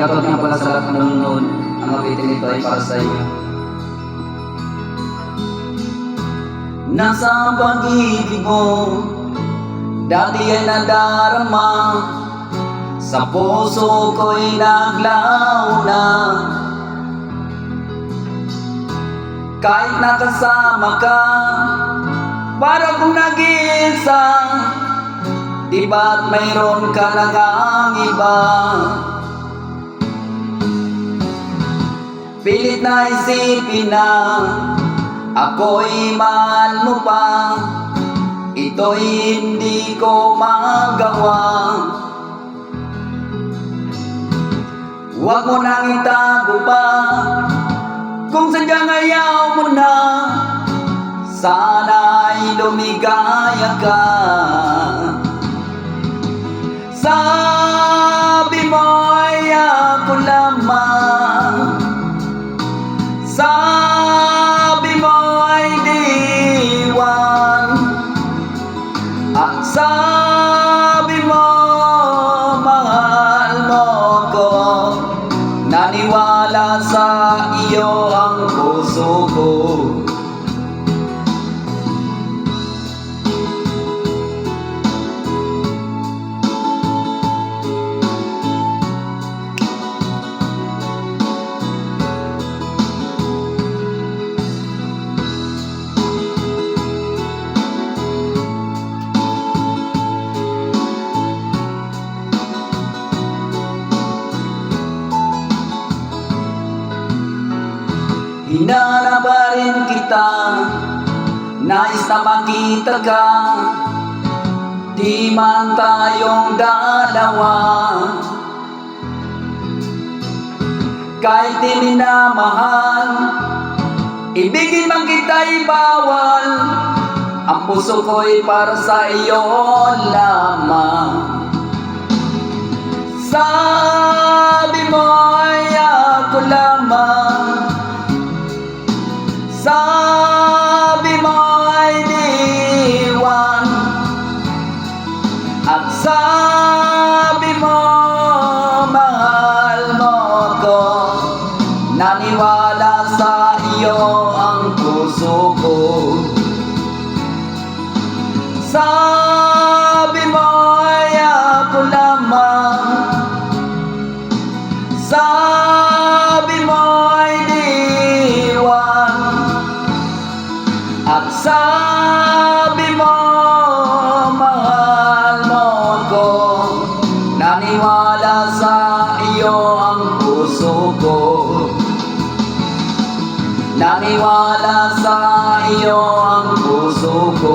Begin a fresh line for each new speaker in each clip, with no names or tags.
Shoutout nga pala sa lahat ng nanonood. Ang abitin nito ay para sa inyo. Nasa pag-ibig mo Dati ay nadarama Sa puso ko'y naglaw na Kahit nakasama ka Para kung nag-iisa Di ba't mayroon ka na ang iba Pilit na isipin na Ako'y mahal mo pa. Ito'y hindi ko magawa. Huwag mo nang itago pa Kung sadyang ayaw mo na. Sana'y lumigaya ka. Sabi puso ko Hinanap pa kita Nais na makita ka. Di man tayong dalawa. Kahit di minamahal Ibigin man kita'y bawal. Ang puso ko'y para sa iyo lamang. Sabi Nagtitiwala sa iyo ang puso ko.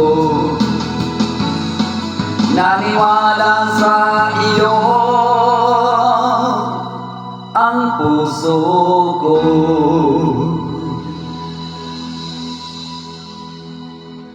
Naniwala sa iyo ang puso ko.